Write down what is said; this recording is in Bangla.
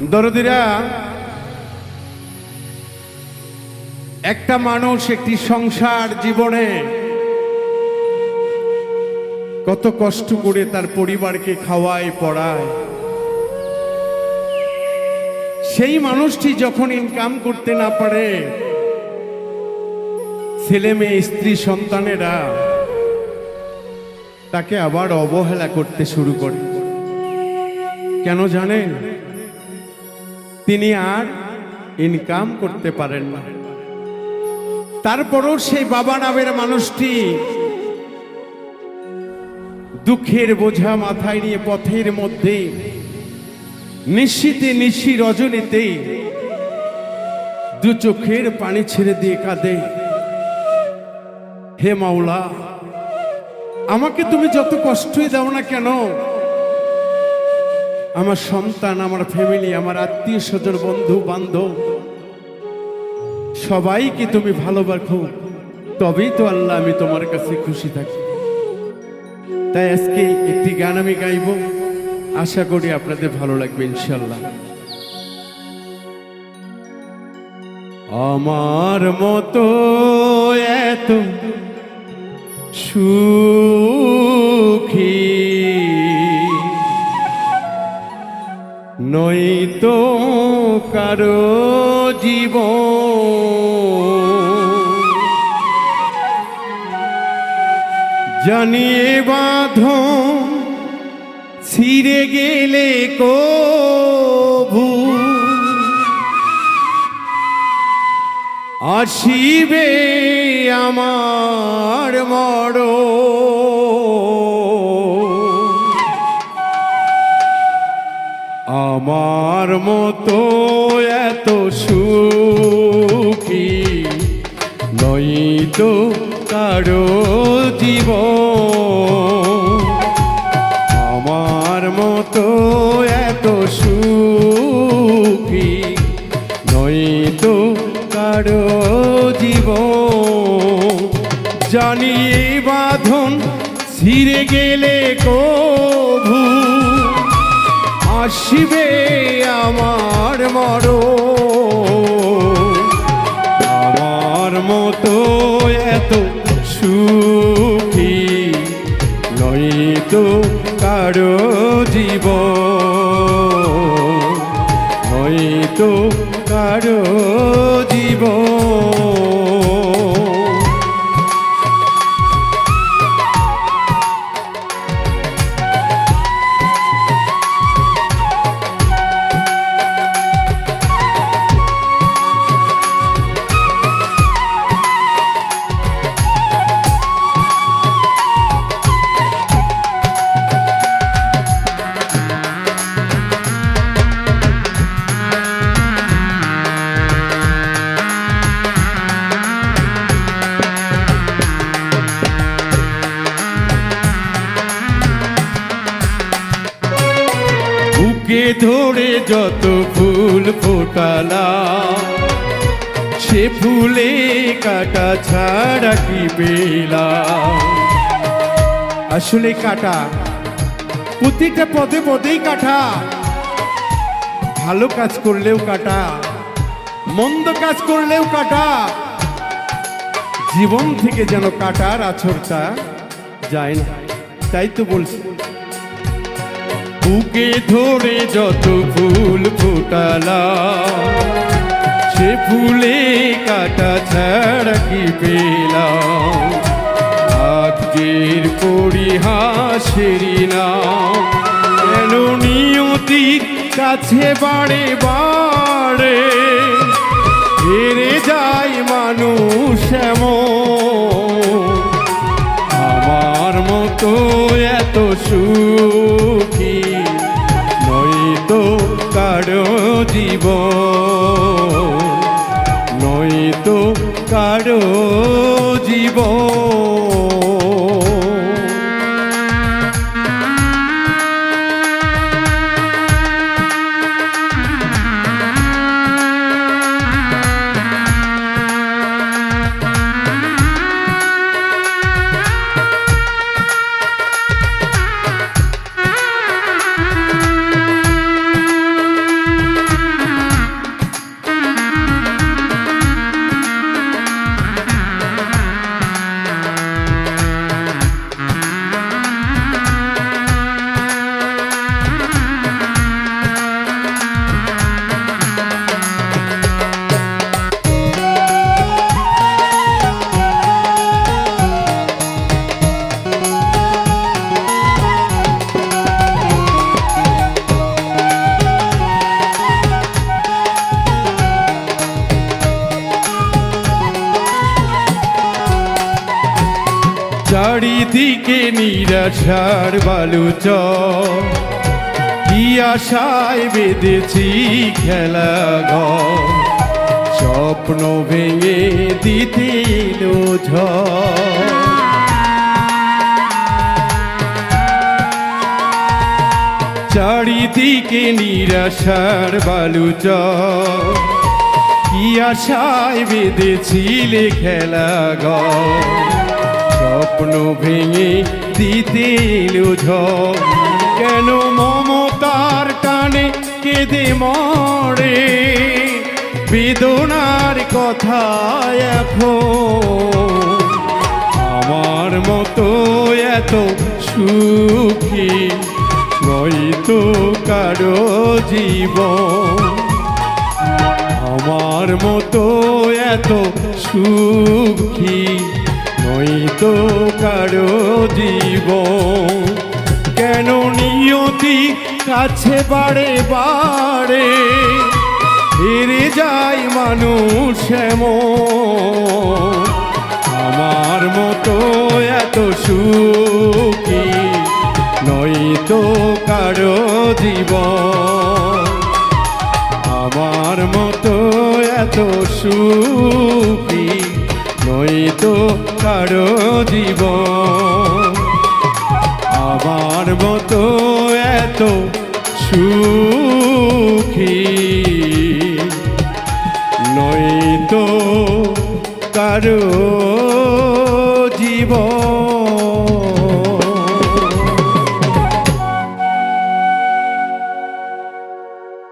দরদিরা, একটা মানুষ একটি সংসার জীবনে কত কষ্ট করে তার পরিবারকে খাওয়ায়, পড়ায়। সেই মানুষটি যখন ইনকাম করতে না পারে, ছেলে মেয়ে, স্ত্রী, সন্তানেরা তাকে আবার অবহেলা করতে শুরু করে। কেন জানেন? তিনি আর ইনকাম করতে পারেন না। তারপরও সেই বাবা নামের মানুষটি দুঃখের বোঝা মাথায় নিয়ে পথের মধ্যে নিশ্চিতে নিশি রজনীতে দু চোখের পানি ছেড়ে দিয়ে কাঁদে। হে মাওলা, আমাকে তুমি যত কষ্টই দাও না কেন আমার সন্তান, আমার ফ্যামিলি আমার আত্মীয় স্বজন, বন্ধু, বান্ধব, সবাইকে তুমি ভালোবাসো তবেই তো আল্লাহ আমি তোমার কাছে খুশি থাকি। তাই আজকে একটি গান আমি গাইব। আশা করি আপনাদের ভালো লাগবে ইনশাল্লাহ আমার মতো এত সুখী নয়তো কারও জীব জানিয়ে বাঁধ ছিঁড়ে গেলে কভু আসিবে আমার মর আমার মতো এত সুখী নয়তো কারও জীব আমার মতো এত সুখী নয়তো কারও জীব জানিয়ে বাঁধন ছিঁড়ে গেলে কভু আসিবে আমার মর আমার মতো এত সুখী নয় তো কারও ধরে যত ফুল ফোটালা সে ফুলে কাটা ছাড়া কি পেলা আসলে কাটা, প্রতিটা পদে পদেই কাটা। ভালো কাজ করলেও কাটা, মন্দ কাজ করলেও কাটা। জীবন থেকে যেন কাটার আছরটা যায় না। তাই তো বলছি। বুকে ধরে যত ফুল ফোটালা সে ফুলে কাটা ছাড়া কি পেলাম। আজকের পরিহাসেরই না কেন নিয়তির কাছে বাড়ে বাড়ে হেরে যায় মানুষ এমন? আমার মতো এত সুখী চারিদিকে নিরাশার বালুচ কি আশায় বেঁধেছি খেলা ঘর। স্বপ্ন ভেঙে দিতে ঝড়। চারিদিকে নিরাশার বালুচ কি আশায় বেঁধেছিলে খেলা ঘর। স্বপ্ন ভেঙে দিতে কেন মমতার টানে কেঁদে মরে? বেদনার কথা এখন আমার মতো এত সুখী নয়তো কারও জীবন। আমার মতো এত সুখী নয়তো কারও জীব কেন নিয়তি কাছে বাড়ে বাড়ে? হেরে যায় মানুষ আমার মতো এত সুখী নয়তো কারও জীব আমার মতো এত সুখী নয়তো কারও জীবন। আমার মতো এত সুখী। নয়তো কারও